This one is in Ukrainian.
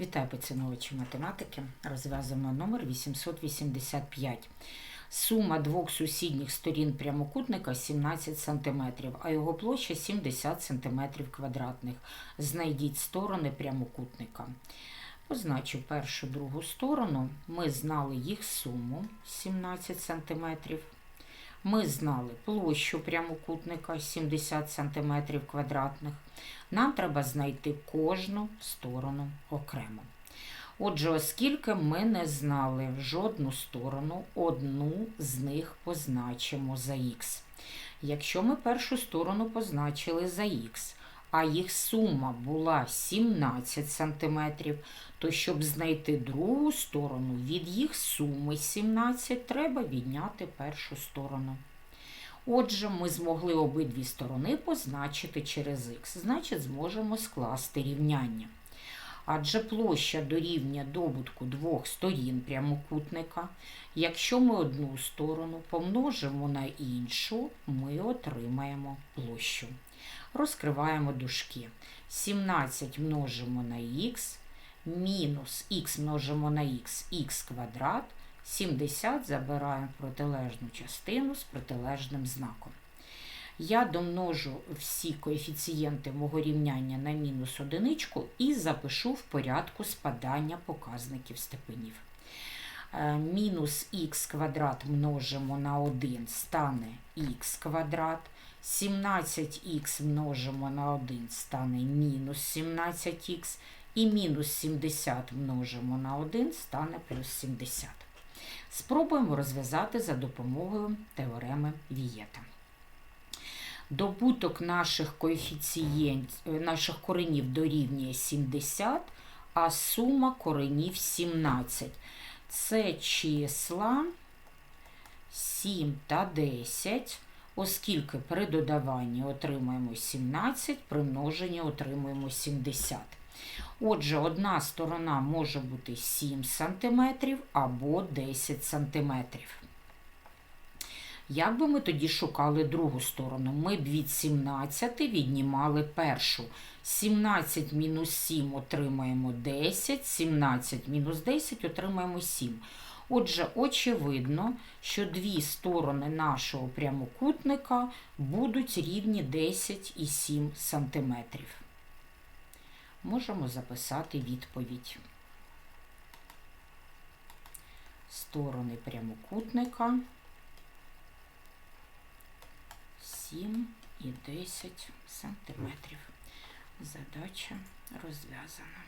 Вітаю поціновувачі математики. Розв'язуємо номер 885. Сума двох сусідніх сторін прямокутника 17 см, а його площа 70 см квадратних. Знайдіть сторони прямокутника. Позначу першу другу сторону. Ми знали їх суму 17 см. Ми знали площу прямокутника 70 см квадратних. Нам треба знайти кожну сторону окремо. Отже, оскільки ми не знали жодну сторону, одну з них позначимо за х. Якщо ми першу сторону позначили за х, а їх сума була 17 см, то щоб знайти другу сторону від їх суми 17, треба відняти першу сторону. Отже, ми змогли обидві сторони позначити через х, значить, зможемо скласти рівняння. Адже площа дорівнює добутку двох сторін прямокутника. Якщо ми одну сторону помножимо на іншу, ми отримаємо площу. Розкриваємо дужки. 17 множимо на х, мінус х множимо на х, х квадрат. 70 забираємо протилежну частину з протилежним знаком. Я домножу всі коефіцієнти мого рівняння на мінус одиничку і запишу в порядку спадання показників степенів. Е, Мінус х квадрат множимо на 1 стане х квадрат. 17х множимо на 1 стане мінус 17х. І мінус 70 множимо на 1 стане плюс 70. Спробуємо розв'язати за допомогою теореми Вієта. Добуток наших коефіцієнтів, наших коренів дорівнює 70, а сума коренів 17. Це числа 7 та 10, оскільки при додаванні отримуємо 17, при множенні отримуємо 70. Отже, одна сторона може бути 7 см або 10 см. Як би ми тоді шукали другу сторону? Ми б від 17 віднімали першу. 17 мінус 7 отримаємо 10, 17 мінус 10 отримаємо 7. Отже, очевидно, що дві сторони нашого прямокутника будуть рівні 10 і 7 см. Можемо записати відповідь. Сторони прямокутника 7 і 10 сантиметрів. Задача розв'язана.